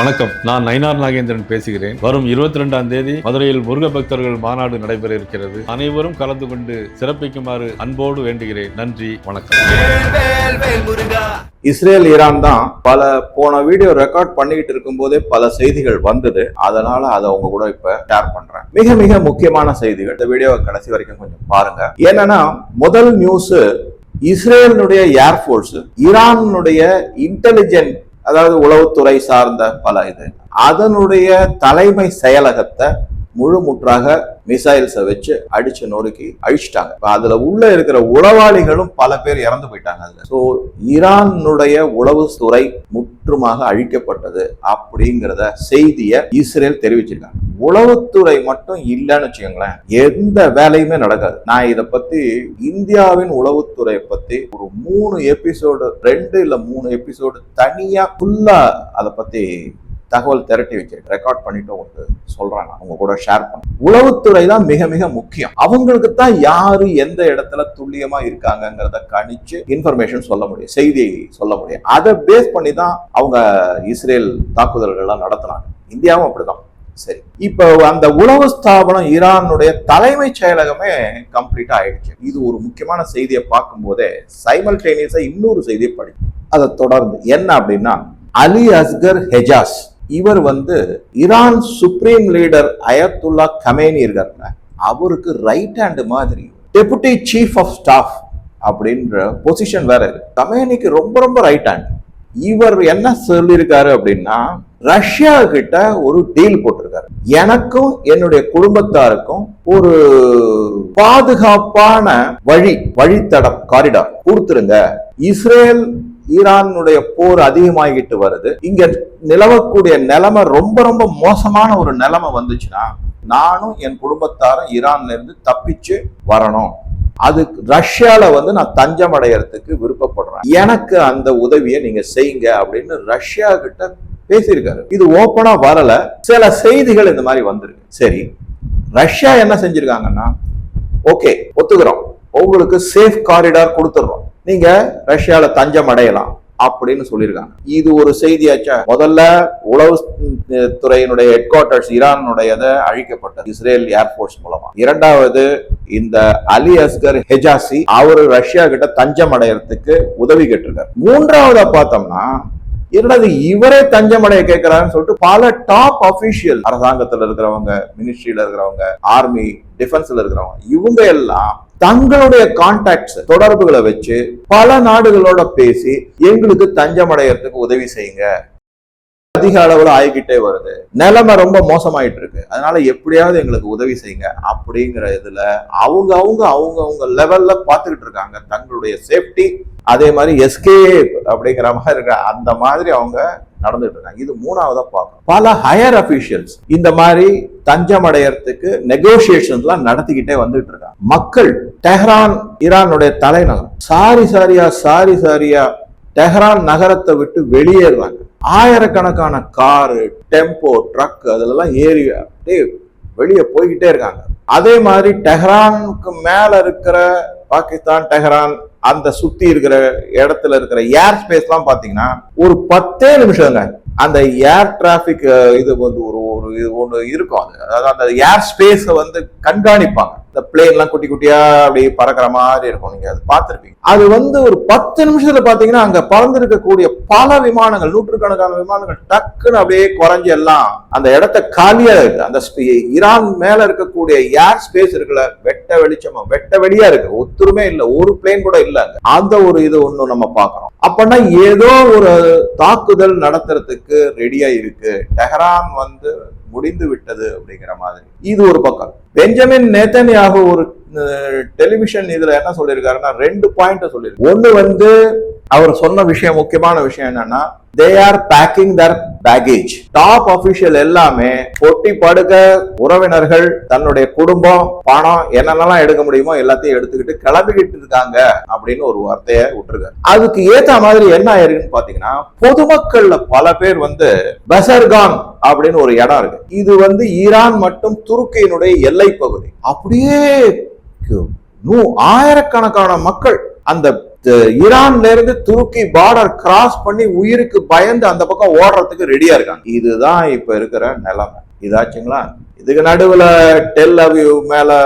வணக்கம். நான் நயினார் நாகேந்திரன் பேசுகிறேன். வரும் இருபத்தி ரெண்டாம் தேதி மதுரையில் முருக பக்தர்கள் மாநாடு நடைபெற இருக்கிறது அனைவரும் கலந்து கொண்டு சிறப்பிக்குமாறு அன்போடு வேண்டுகிறேன். நன்றி வணக்கம். இஸ்ரேல் ஈரான் தான் பல போன வீடியோ ரெக்கார்ட் பண்ணிக்கிட்டு இருக்கும் போதே பல செய்திகள் வந்தது. அதனால அதை உங்க கூட இப்ப ஷேர் பண்றேன். மிக மிக முக்கியமான செய்திகள். இந்த வீடியோவை கடைசி வரைக்கும் கொஞ்சம் பாருங்க. ஏன்னா முதல் நியூஸ் இஸ்ரேலினுடைய ஏர்போர்ஸ் ஈரானுடைய இன்டெலிஜென்ட் அதாவது உளவுத்துறை சார்ந்த பல இது. அதனுடைய தலைமை செயலகத்தை முழு முற்றாக மிசைல்ஸை வச்சு அடிச்சு நொறுக்கி அழிச்சிட்டாங்க. அதுல உள்ள இருக்கிற உளவாளிகளும் பல பேர் இறந்து போயிட்டாங்க அதுல. ஸோ ஈரானுடைய உளவு துறை முற்றுமாக அழிக்கப்பட்டது அப்படிங்கிறத செய்தியை இஸ்ரேல் தெரிவிச்சிருக்காங்க. உளவுத்துறை மட்டும் இல்லைன்னு வச்சுக்கோங்களேன் எந்த வேலையுமே நடக்காது. நான் இதை பத்தி இந்தியாவின் உளவுத்துறையை பத்தி ஒரு மூணு எபிசோடு ரெண்டு இல்ல மூணு எபிசோடு தனியா ஃபுல்லா அதை பத்தி தகவல் திரட்டி வச்சிருக்கேன் ரெக்கார்ட் பண்ணிட்டு உங்களுக்கு சொல்றாங்க அவங்க கூட ஷேர் பண்ண. உளவுத்துறை தான் மிக மிக முக்கியம். அவங்களுக்கு தான் யாரு எந்த இடத்துல துல்லியமா இருக்காங்கங்கிறத கணிச்சு இன்ஃபர்மேஷன் சொல்ல முடியும். செய்தி சொல்ல முடியும். அதை பேஸ் பண்ணி தான் அவங்க இஸ்ரேல் தாக்குதல்கள்லாம் நடத்துனாங்க. இந்தியாவும் அப்படிதான். சரி. இப்போ அந்த உளவு ஸ்தாபனம் ஈரானுடைய தலைமைச் செயலகமே கம்ப்ளீட்டா ஆயிடுச்சு. இது ஒரு முக்கியமான செய்தியை பார்க்கும்போதே சைமல்டேனியஸா இன்னொரு செய்தியை படிக்கும். அதை தொடர்ந்து என்ன அப்படின்னா அலி அஸ்கர் ஹெஜாஸ் இவர் வந்து Iran supreme leader Ayatollah Khamenei இருக்காருங்க அவருக்கு ரைட் ஹேண்ட் மாதிரி டெபுட்டி சீஃப் ஆஃப் ஸ்டாஃப் அப்படின்ற பொசிஷன் வேற இருக்கு. கமேனிக்கு ரொம்ப ரொம்ப ரைட் ஹேண்ட் இவர் என்ன சொல்லியிருக்காரு அப்படின்னா ரஷ்யா கிட்ட ஒரு டீல் போட்டிருக்காரு. எனக்கும் என்னுடைய குடும்பத்தாருக்கும் ஒரு பாதுகாப்பான வழி வழித்தடம் காரிடார் கொடுத்துருங்க. இஸ்ரேல் ஈரானுடைய போர் அதிகமாகிட்டு வருது. இங்க நிலவக்கூடிய நிலைமை ரொம்ப ரொம்ப மோசமான ஒரு நிலைமை வந்துச்சுன்னா நானும் என் குடும்பத்தாரும் ஈரான்ல இருந்து தப்பிச்சு வரணும். அது ரஷ்யால வந்து நான் தஞ்சம் அடையறதுக்கு விருப்பப்படுறேன். எனக்கு அந்த உதவியை நீங்க செய்யுங்க அப்படின்னு ரஷ்யா கிட்ட பேசியிருக்காரு. இது ஓப்பனா வரல. சில செய்திகள் இந்த மாதிரி வந்திருக்கு. சரி ரஷ்யா என்ன செஞ்சிருக்காங்கன்னா ஓகே ஒத்துக்கிறோம். உங்களுக்கு சேஃப் காரிடார் கொடுத்துடுறோம் நீங்க ரஷ்யால தஞ்சம் அடையலாம் அப்படின்னு சொல்லியிருக்காங்க. இது ஒரு செய்தியாச்சா? முதல்ல உளவு துறையினுடைய ஹெட் குவார்டர்ஸ் ஈரானுடையதை அழிக்கப்பட்டது. இஸ்ரேல் ஏர்போர்ட்ஸ் மூலமா. இரண்டாவது இந்த அலி அஸ்கர் ஹெஜாசி அவரு ரஷ்யா கிட்ட தஞ்சம் அடையறதுக்கு உதவி கேட்டிருக்காரு. மூன்றாவதா பார்த்தோம்னா என்னது இவரே தஞ்சம் அடைய கேட்கிறாருன்னு சொல்லிட்டு பல டாப் அபிஷியல் அரசாங்கத்துல இருக்கிறவங்க மினிஸ்ட்ரியில இருக்கிறவங்க ஆர்மி டிஃபென்ஸ்ல இருக்கிறவங்க இவங்க எல்லாம் தங்களுடைய கான்டாக்ட்ஸ் தொடர்புகளை வச்சு பல நாடுகளோட பேசி எங்களுக்கு தஞ்சம் அடையறதுக்கு உதவி செய்யுங்க. அதிக அளவுல ஆகிக்கிட்டே வருது. நிலைமை ரொம்ப மோசமாயிட்டு இருக்கு அதனால எப்படியாவது எங்களுக்கு உதவி செய்யுங்க அப்படிங்கிற இதுல அவங்க அவங்க அவங்க அவங்க லெவல்ல பாத்துக்கிட்டு இருக்காங்க. தங்களுடைய சேஃப்டி அதே மாதிரி எஸ்கேப் அப்படிங்கிற மாதிரி இருக்க அந்த மாதிரி அவங்க நடந்துட்டு இருக்காங்க. இது மூணாவதா பார்க்கணும் பல ஹையர் அபிஷியல்ஸ் இந்த மாதிரி தஞ்சம் அடையறதுக்கு நெகோசியேஷன்ஸ்லாம் நடத்திக்கிட்டே வந்துட்டு இருக்காங்க. மக்கள் டெஹ்ரான் ஈரானுடைய தலைநகரம். சாரி சாரியா சாரி சாரியா டெஹ்ரான் நகரத்தை விட்டு வெளியேறுவாங்க ஆயிரக்கணக்கான காரு டெம்போ ட்ரக் அதுலலாம் ஏறி அப்படியே வெளியே போய்கிட்டே இருக்காங்க. அதே மாதிரி டெஹ்ரானுக்கு மேல இருக்கிற பாகிஸ்தான் டெஹ்ரான் அந்த சுத்தி இருக்கிற இடத்துல இருக்கிற ஏர் ஸ்பேஸ்லாம் பாத்தீங்கன்னா ஒரு பத்தே நிமிஷங்க. அந்த ஏர் டிராபிக் இது வந்து ஒரு ஒரு இது ஒன்று இருக்கும். அது அதாவது அந்த ஏர் ஸ்பேஸை வந்து கண்காணிப்பாங்க. இந்த பிளேன்லாம் குட்டி குட்டியா அப்படி பறக்கிற மாதிரி இருக்கும். நீங்க அது பார்த்துருப்பீங்க. அது வந்து ஒரு பத்து நிமிஷத்துல பாத்தீங்கன்னா அங்க பறந்திருக்கக்கூடிய பல விமானங்கள் நூற்றுக்கணக்கான விமானங்கள் டக்குன்னு அப்படியே குறைஞ்சு எல்லாம் அந்த இடத்த காலியா இருக்கு. அந்த ஈரான் மேல இருக்கக்கூடிய ஏர் ஸ்பேஸ் இருக்குல்ல வெட்ட வெளிச்சமா வெட்ட வெளியா இருக்கு. ஒத்துருமே இல்ல. ஒரு பிளேன் கூட இல்ல அந்த ஒரு இது ஒன்றும் நம்ம பார்க்கறோம். அப்பனா ஏதோ ஒரு தாக்குதல் நடத்துறதுக்கு ரெடியா இருக்கு. டெஹரான் வந்து முடிந்து விட்டது அப்படிங்கிற மாதிரி. இது ஒரு பக்கம். பெஞ்சமின் நேத்தனியாக ஒரு டெலிவிஷன் இதுல என்ன சொல்லியிருக்காருன்னா ரெண்டு பாயிண்ட் சொல்லியிருக்கு ஒண்ணு வந்து அவர் சொன்ன விஷயம் முக்கியமான விஷயம் என்னன்னா they are packing their baggage top official எல்லாமே பொட்டி படுக்க உறவினர்கள் தன்னுடைய குடும்பம் பணம் என்னென்னலாம் எடுக்க முடியுமோ எல்லாத்தையும் எடுத்துக்கிட்டு கிளம்பிக்கிட்டு இருக்காங்க அப்படின்னு ஒரு வார்த்தையை விட்டுருக்காரு. அதுக்கு ஏத்த மாதிரி என்ன ஆயிருக்குன்னு பாத்தீங்கன்னா பொதுமக்கள்ல பல பேர் வந்து பசர்கான் அப்படின்னு ஒரு இடம் இருக்கு. இது வந்து ஈரான் மற்றும் துருக்கியினுடைய எல்லை பகுதி. அப்படியே நூ ஆயிரக்கணக்கான மக்கள் அந்த ஈரான்ல இருந்து துருக்கி பார்டர் கிராஸ் பண்ணி உயிருக்கு பயந்து அந்த பக்கம் ஓடுறதுக்கு ரெடியா இருக்காங்க. இதுதான் இப்ப இருக்கிற நிலைமை. இதாச்சுங்களா? இதுக்கு நடுவுல டெல் அவியூ மேல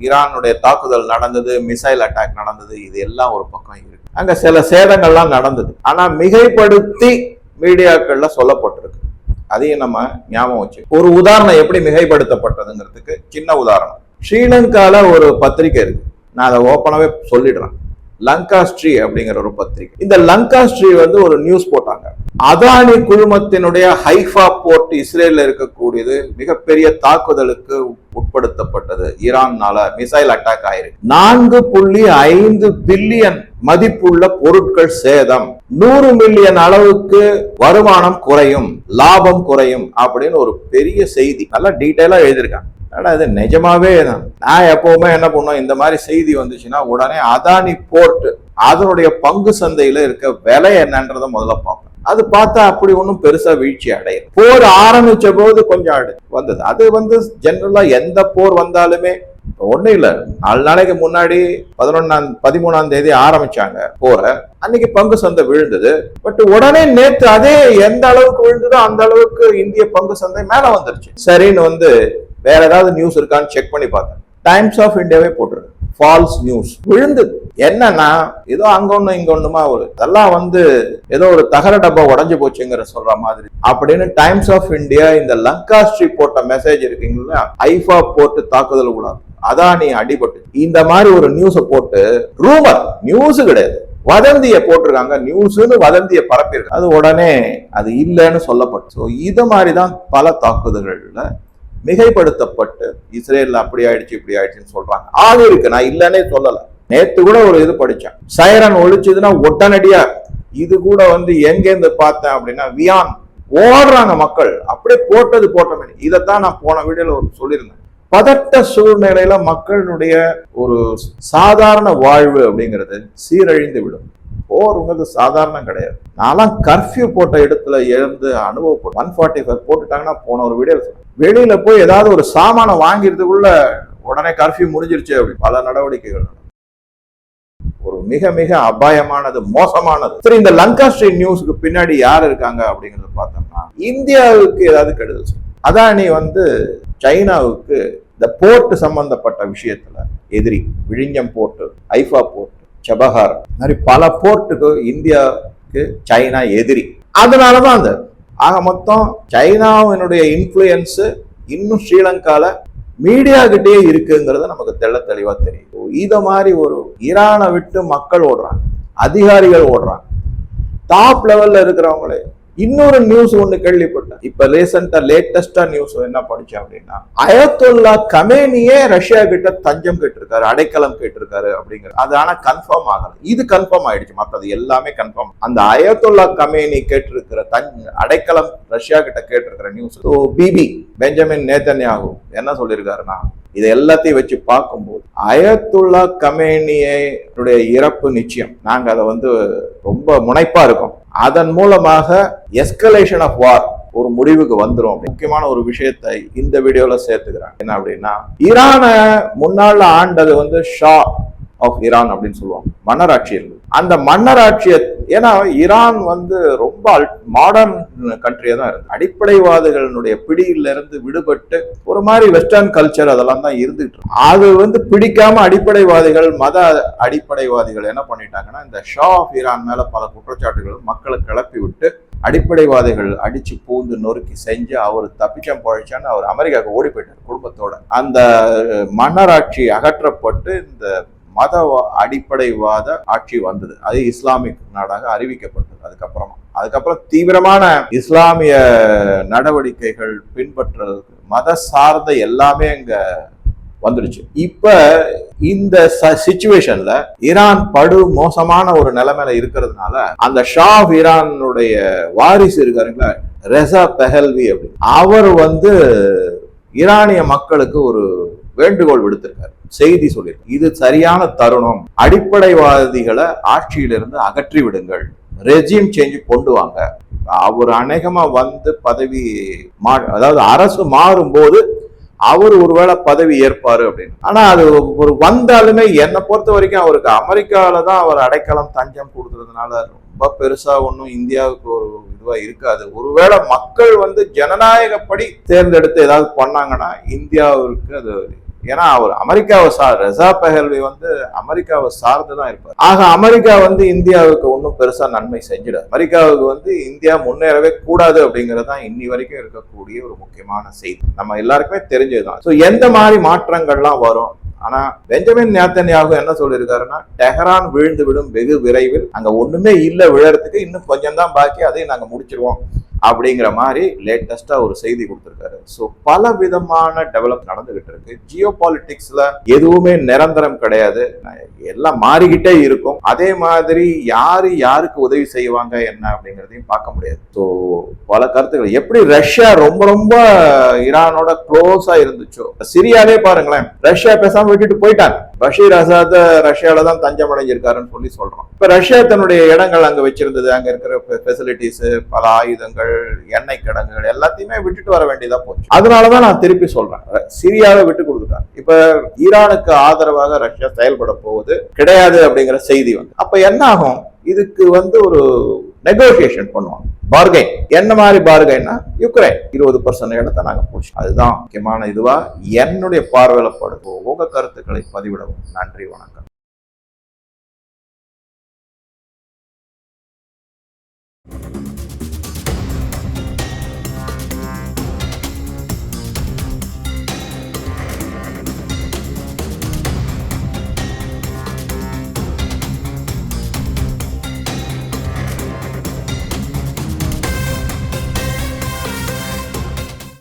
ஈரானுடைய தாக்குதல் நடந்தது மிசைல் அட்டாக் நடந்தது இது எல்லாம் ஒரு பக்கம் இருக்கு. அங்க சில சேதங்கள்லாம் நடந்தது. ஆனா மிகைப்படுத்தி மீடியாக்கள்ல சொல்லப்பட்டிருக்கு. அதையும் நம்ம ஞாபகம் வச்சு. ஒரு உதாரணம் எப்படி மிகைப்படுத்தப்பட்டதுங்கிறதுக்கு சின்ன உதாரணம். ஸ்ரீலங்கால ஒரு பத்திரிக்கை இருக்கு. நான் அதை ஓப்பனாவே சொல்லிடுறேன். லங்காஸ்ட்ரி அப்படிங்கிற ஒரு பத்திரிகை. இந்த லங்காஸ்ட்ரி வந்து ஒரு நியூஸ் போட்டாங்க. அதானி குழுமத்தினுடைய ஹைஃபா போர்ட் இஸ்ரேலில் இருக்கக்கூடியது மிகப்பெரிய தாக்குதலுக்கு உட்படுத்தப்பட்டது. ஈரான்னால மிசைல் அட்டாக் ஆயிருக்கு. நான்கு புள்ளி ஐந்து பில்லியன் மதிப்புள்ள பொருட்கள் சேதம். நூறு மில்லியன் அளவுக்கு வருமானம் குறையும் லாபம் குறையும் அப்படின்னு ஒரு பெரிய செய்தி. நல்லா டீட்டெயிலா எழுதியிருக்காங்க. ஆனால் இது? நிஜமாவே தான் நான் எப்பவுமே என்ன பண்ணுவோம் இந்த மாதிரி செய்தி வந்துச்சுன்னா உடனே அதானி போர்ட் அதனுடைய பங்கு சந்தையில இருக்க விலை என்னன்றதை முதல்ல பார்ப்போம் அது பார்த்தா அப்படி ஒன்றும் பெருசா வீழ்ச்சி அடையும் போர் ஆரம்பிச்ச போது கொஞ்சம் வந்தது. அது வந்து ஜென்ரலாக எந்த போர் வந்தாலுமே ஒன்றும் இல்லை. நாலு நாளைக்கு முன்னாடி பதினொன்னாம் பதிமூணாம் தேதி ஆரம்பிச்சாங்க போற அன்னைக்கு பங்கு சந்தை விழுந்தது. பட் உடனே நேற்று அதே எந்த அளவுக்கு விழுந்ததோ அந்த அளவுக்கு இந்திய பங்கு சந்தை மேல வந்துருச்சு. சரின்னு வந்து வேற ஏதாவது நியூஸ் இருக்கான்னு செக் பண்ணி பார்த்தேன். டைம்ஸ் ஆஃப் இந்தியாவே போட்டிருக்கு. ஃபால்ஸ் நியூஸ் விழுந்தது. என்னன்னா ஏதோ அங்க ஒண்ணு இங்க ஒண்ணுமா ஒரு இதெல்லாம் வந்து ஏதோ ஒரு தகர டப்பா உடஞ்சு போச்சுங்கிற சொல்ற மாதிரி. அப்படின்னு டைம்ஸ் ஆஃப் இந்தியா இந்த லங்கா ஸ்ட்ரீட் போட்ட மெசேஜ் இருக்கீங்களா? ஐஃபா போட்டு தாக்குதல் கூடாது அதானி அடிபட்டு. இந்த மாதிரி ஒரு நியூஸ போட்டு ரூமர் நியூஸ் கிடையாது. வதந்திய போட்டிருக்காங்க. நியூஸ்னு வதந்திய பரப்பியிருக்காங்க அது உடனே அது இல்லைன்னு சொல்லப்பட்டு. ஸோ இது மாதிரி தான் பல தாக்குதல்கள்ல மிகைப்படுத்தப்பட்டு இஸ்ரேலில் அப்படி ஆயிடுச்சு இப்படி ஆயிடுச்சுன்னு சொல்றாங்க. ஆக இருக்கு நான் இல்லைன்னே சொல்லல. நேத்து கூட ஒரு இது படிச்சேன். சைரன் ஒழிச்சதுன்னா உடனடியா இது கூட வந்து எங்கேருந்து பார்த்தேன் அப்படின்னா வியான். ஓடுறாங்க மக்கள். அப்படியே போட்டது போட்டமே. இதைத்தான் நான் போன வீடியோல ஒரு சொல்லியிருந்தேன். பதட்ட சூழ்நிலையில மக்களுடைய ஒரு சாதாரண வாழ்வு அப்படிங்கிறது சீரழிந்து விடும். போருங்கிறது சாதாரணம் கிடையாது. நான்லாம் கர்ஃப்யூ போட்ட இடத்துல இருந்து அனுபவப்படும் ஒன் ஃபார்ட்டி ஃபைவ் போட்டுட்டாங்கன்னா போன ஒரு வீடியோ வெளியில போய் ஏதாவது ஒரு சாமானை வாங்கிறதுக்குள்ள உடனே கர்ஃப்யூ முடிஞ்சிருச்சு அப்படி பல நடவடிக்கைகள். ஒரு மிக மிக அபாயமானது மோசமானது. சரி இந்த லங்கா ஸ்ட்ரீட் நியூஸ்க்கு பின்னாடி யார் இருக்காங்க அப்படிங்கறத பார்த்தோம்னா இந்தியாவுக்கு ஏதாவது கெடுதல் அதானி வந்து சைனாவுக்கு இந்த போர்ட் சம்பந்தப்பட்ட விஷயத்துல எதிரி விழிஞ்சம் போர்ட் ஐஃபா போர்ட் சபஹார் இந்த மாதிரி பல போர்ட்டுக்கு இந்தியாவுக்கு சைனா எதிரி. அதனாலதான் அந்த ஆக மொத்தம் சைனாவினுடைய இன்ஃப்ளூயன்ஸ் இன்னும் ஸ்ரீலங்கால மீடியா கிட்டே இருக்குங்கிறது நமக்கு தெள்ள தெளிவா தெரியும். இதை மாதிரி ஒரு ஈரானை விட்டு மக்கள் ஓடுறாங்க அதிகாரிகள் ஓடுறாங்க. டாப் லெவல்ல இருக்கிறவங்களே இன்னொரு நியூஸ் ஒன்று கேள்விப்பட்டேன். இப்போ ரீசெண்டாக லேட்டஸ்டா நியூஸ் என்ன படிச்சேன் அப்படின்னா அயத்துல்லா கமேனியே ரஷ்யா கிட்ட தஞ்சம் கேட்டிருக்காரு அடைக்கலம் கேட்டிருக்காரு அப்படிங்கிற அது ஆனால் கன்ஃபார்ம் ஆகல. இது கன்ஃபார்ம் ஆயிடுச்சு. மற்றது எல்லாமே கன்ஃபார்ம் அந்த அயத்துல்லா கமேனி கேட்டிருக்கிற தஞ் அடைக்கலம் ரஷ்யா கிட்ட கேட்டிருக்கிற news so Bibi Benjamin Netanyahu என்ன சொல்லியிருக்காருன்னா இது எல்லாத்தையும் வச்சு பார்க்கும்போது அயத்துல்லா கமேனியனுடைய இறப்பு நிச்சயம். நாங்கள் அதை வந்து ரொம்ப முனைப்பா இருக்கோம். அதன் மூலமாக எஸ்கலேஷன் ஆஃப் வார் ஒரு முடிவுக்கு வந்துரும் முக்கியமான ஒரு விஷயத்தை இந்த வீடியோல சேர்த்துக்கிறேன். என்ன அப்படின்னா ஈரானை முன்னாள் ஆண்டது வந்து ஷா ஆஃப் ஈரான் அப்படின்னு சொல்லுவாங்க. மன்னராட்சி இருந்தது அந்த மன்னராட்சியை ஏன்னா ஈரான் வந்து ரொம்ப மாடர்ன் கண்ட்ரியா தான் இருக்கு. அடிப்படைவாதிகளுடைய பிடியில இருந்து விடுபட்டு ஒரு மாதிரி வெஸ்டர்ன் கல்ச்சர் அதெல்லாம் தான் இருந்துட்டு அது வந்து பிடிக்காம அடிப்படைவாதிகள் மத அடிப்படைவாதிகள் என்ன பண்ணிட்டாங்கன்னா இந்த ஷா ஆஃப் ஈரான் மேல பல குற்றச்சாட்டுகள் மக்களை கிளப்பி விட்டு அடிப்படைவாதிகள் அடிச்சு பூந்து நொறுக்கி செஞ்சு அவர் தப்பிச்சம் பழைச்சான்னு அவர் அமெரிக்காவுக்கு ஓடி போயிட்டார் குடும்பத்தோட. அந்த மன்னராட்சி அகற்றப்பட்டு இந்த மத அடிப்படைவாத ஆட்சி வந்தது. அது இஸ்லாமிக் நாடாக அறிவிக்கப்பட்டது. அதுக்கப்புறமா அதுக்கப்புறம் தீவிரமான இஸ்லாமிய நடவடிக்கைகள் பின்பற்றுறதுக்கு மத சார்ந்த எல்லாமே அங்க வந்துடுச்சு. இப்ப இந்த சுச்சுவேஷன்ல ஈரான் படு மோசமான ஒரு நிலைமையில இருக்கிறதுனால அந்த ஷா ஈரானுடைய வாரிசு இருக்காருங்களா ரெசா பெஹல்வி அப்படின்னு அவர் வந்து ஈரானிய மக்களுக்கு ஒரு வேண்டுகோள் விடுத்திருக்காரு. செய்தி சொல்லியிருக்கு. இது சரியான தருணம். அடிப்படைவாதிகளை ஆட்சியிலிருந்து அகற்றி விடுங்கள். ரெஜிம் சேஞ்ச் கொண்டு வாங்க. அவர் அநேகமா வந்து பதவி மா அதாவது அரசு மாறும்போது அவர் ஒருவேளை பதவி ஏற்பாரு அப்படின்னு. ஆனா அது ஒரு வந்தாலுமே என்னை பொறுத்த வரைக்கும் அவருக்கு அமெரிக்காவில தான் அவர் அடைக்கலம் தஞ்சம் கொடுக்கறதுனால ரொம்ப பெருசா ஒன்றும் இந்தியாவுக்கு ஒரு இதுவா இருக்காது. ஒருவேளை மக்கள் வந்து ஜனநாயகப்படி தேர்ந்தெடுத்து ஏதாவது பண்ணாங்கன்னா இந்தியாவிற்கு அது ஏன்னா அவர் அமெரிக்காவை சார் ரெசா பெஹல்வி வந்து அமெரிக்காவை சார்ந்து தான் இருப்பார். ஆக அமெரிக்கா வந்து இந்தியாவுக்கு ஒன்றும் பெருசாக நன்மை செஞ்சிடாது. அமெரிக்காவுக்கு வந்து இந்தியா முன்னேறவே கூடாது அப்படிங்கிறது தான் இன்னி வரைக்கும் இருக்கக்கூடிய ஒரு முக்கியமான செய்தி. நம்ம எல்லாருக்குமே தெரிஞ்சதுதான். ஸோ எந்த மாதிரி மாற்றங்கள்லாம் வரும்? ஆனா பெஞ்சமின் நேத்தன்யாகு என்ன சொல்லியிருக்காருன்னா டெஹரான் விழுந்து விடும் வெகு விரைவில். அங்க ஒண்ணுமே இல்ல விழறதுக்கு. இன்னும் கொஞ்சம் தான் பாக்கி. அதையும் நாங்க முடிச்சிருவோம். அப்படிங்கிற மாதிரி லேட்டஸ்டா ஒரு செய்தி கொடுத்துருக்காரு. ஸோ பல விதமான டெவலப் நடந்துகிட்டு இருக்கு. ஜியோ பாலிட்டிக்ஸ்ல எதுவுமே நிரந்தரம் கிடையாது. எல்லாம் மாறிக்கிட்டே இருக்கும். அதே மாதிரி யாரு யாருக்கு உதவி செய்வாங்க என்ன அப்படிங்கிறதையும் பார்க்க முடியாது. ஸோ பல கருத்துக்கள். எப்படி ரஷ்யா ரொம்ப ரொம்ப ஈரானோட க்ளோஸா இருந்துச்சோ? சிரியாவே பாருங்களேன். ரஷ்யா பேசாம விட்டுட்டு போயிட்டாங்க. பஷீர் ஆசாத் ரஷ்யாவில தான் தஞ்சம் அடைஞ்சிருக்காருன்னு சொல்லி சொல்றோம். இப்ப ரஷ்யா தன்னுடைய இடங்கள் அங்க வச்சிருந்தது. அங்க இருக்கிற ஃபெசிலிட்டிஸ் பல ஆயுதங்கள் எண்ணெய் கிடங்குகள் எல்லாத்தையுமே விட்டுட்டு வர வேண்டியதா போச்சு. அதனாலதான் நான் திருப்பி சொல்றேன். சிரியாவை விட்டு கொடுத்துட்டாங்க. இப்ப ஈரானுக்கு ஆதரவாக ரஷ்யா செயல்பட போவது கிடையாது அப்படிங்கிற செய்தி வந்து. அப்ப என்ன ஆகும் இதுக்கு வந்து ஒரு நெகோசியேஷன் பண்ணுவாங்க. பார்கெயின் என்ன மாதிரி பார்கெயின்னா யுக்ரைன் இருபது பர்சன்ட் இடத்த நாங்க போச்சு அதுதான் முக்கியமான இதுவா என்னுடைய பார்வையில் படுவோம் உங்க கருத்துக்களை பதிவிடவும். நன்றி வணக்கம்.